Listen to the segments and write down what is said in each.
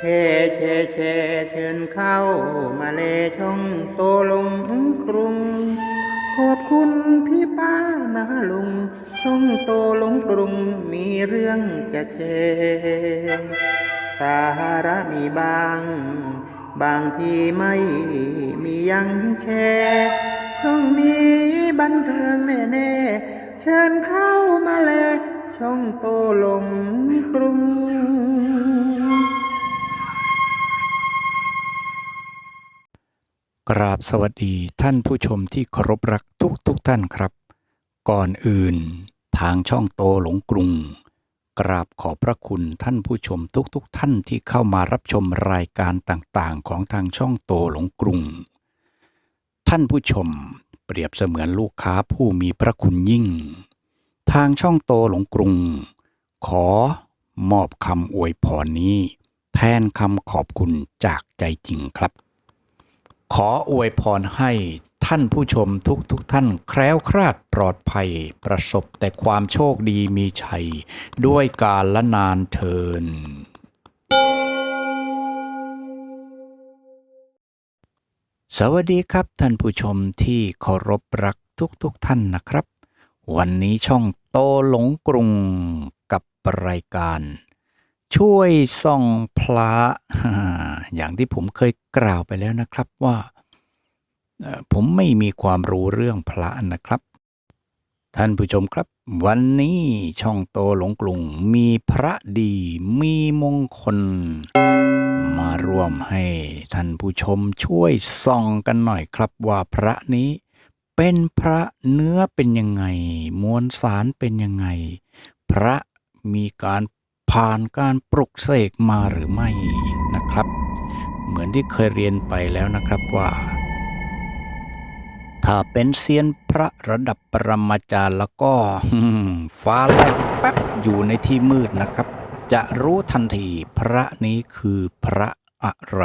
แช่แช่แช่เชิญเข้ามาเลช่องโตลงกรุง ขอบคุณพี่ป้านาลุง ช่องโตลงกรุงมีเรื่องจะแชร์สาระมีบาง บางทีไม่มียังแชช่องนี้บันเทิงแน่ๆเชิญเข้ามาเลยช่องโตลงกรุง กราบสวัสดีท่านผู้ชมที่เคารพรักทุกทุกท่านครับ ก่อนอื่น ทางช่องโตหลงกรุง กราบขอบพระคุณท่านผู้ชมทุกทุกท่านที่เข้ามารับชมรายการต่างๆ ของทางช่องโตหลงกรุง ท่านผู้ชมเปรียบเสมือนลูกค้าผู้มีพระคุณยิ่ง ทางช่องโตหลงกรุง ขอมอบคำอวยพรนี้ แทนคำขอบคุณจากใจจริงครับ ขออวยพรให้ท่านผู้ชมทุกทุกๆท่านแคล้วคลาดปลอดภัย ประสบแต่ความโชคดีมีชัย ด้วยกาลละนานเทิน สวัสดีครับท่านผู้ชมที่เคารพรักทุกทุกๆท่านนะครับ วันนี้ช่องโตหลงกรุงกับรายการ ช่วยส่องพระ อย่างที่ผมเคยกล่าวไปแล้วนะครับว่าผมไม่มีความรู้เรื่องพระนะครับ ท่านผู้ชมครับ วันนี้ช่องโตหลงกรุงมีพระดีมีมงคล มาร่วมให้ท่านผู้ชมช่วยส่องกันหน่อยครับว่าพระนี้เป็นพระเนื้อเป็นยังไง มวลสารเป็นยังไง พระมีการผ่านการปลุกเสกมาหรือไม่นะครับ เหมือนที่เคยเรียนไปแล้วนะครับว่า ถ้าเป็นเซียนพระระดับปรมาจารย์แล้วก็ฟ้าแลบแป๊บอยู่ในที่มืดนะครับ จะรู้ทันทีพระนี้คือพระอะไร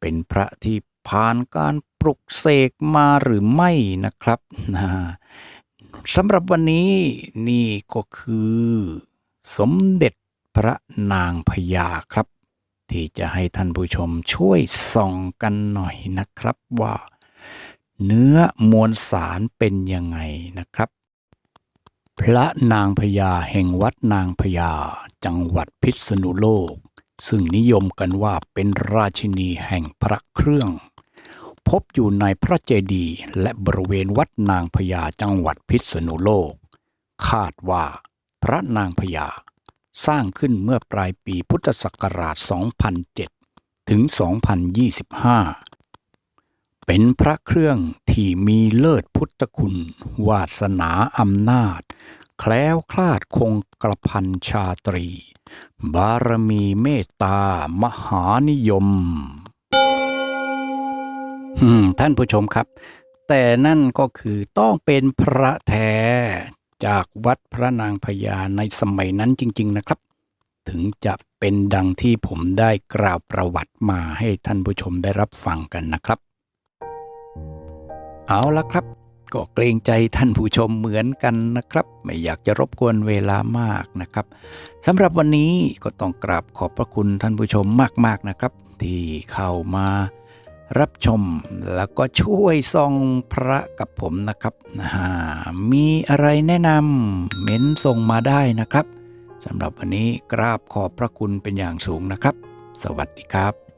เป็นพระที่ผ่านการปลุกเสกมาหรือไม่นะครับนะสำหรับวันนี้นี่ก็คือ สมเด็จพระนางพญาครับ ที่จะให้ท่านผู้ชมช่วยส่องกันหน่อยนะครับว่า เนื้อมวลสารเป็นยังไงนะครับ พระนางพญาแห่งวัดนางพญาจังหวัดพิษณุโลก ซึ่งนิยมกันว่าเป็นราชินีแห่งพระเครื่อง พบอยู่ในพระเจดีย์และบริเวณวัดนางพญาจังหวัดพิษณุโลก คาดว่าพระนางพญา สร้างขึ้นเมื่อปลายปีพุทธศักราช 2007 ถึง 2025 เป็นพระเครื่องที่มีเลิศพุทธคุณ วาสนาอำนาจ แคล้วคลาดคงกระพันชาตรี บารมีเมตตามหานิยมอืมท่านผู้ชมครับ แต่นั่นก็คือต้องเป็นพระแท้ จากวัดพระนางพญาในสมัยนั้นจริง ๆ นะครับ ถึงจะเป็นดังที่ผมได้กล่าวประวัติมาให้ท่านผู้ชมได้รับฟังกันนะครับ เอาละครับ ก็เกรงใจท่านผู้ชมเหมือนกันนะครับ ไม่อยากจะรบกวนเวลามากนะครับสำหรับวันนี้ก็ต้องกราบขอบพระคุณท่านผู้ชมมากๆนะครับ ที่เข้ามา รับชมแล้วก็ช่วยส่องพระกับผมนะครับนะฮะมีอะไรแนะนำเม้นส่งมาได้นะครับสำหรับวันนี้กราบขอบพระคุณเป็นอย่างสูงนะครับ สวัสดีครับ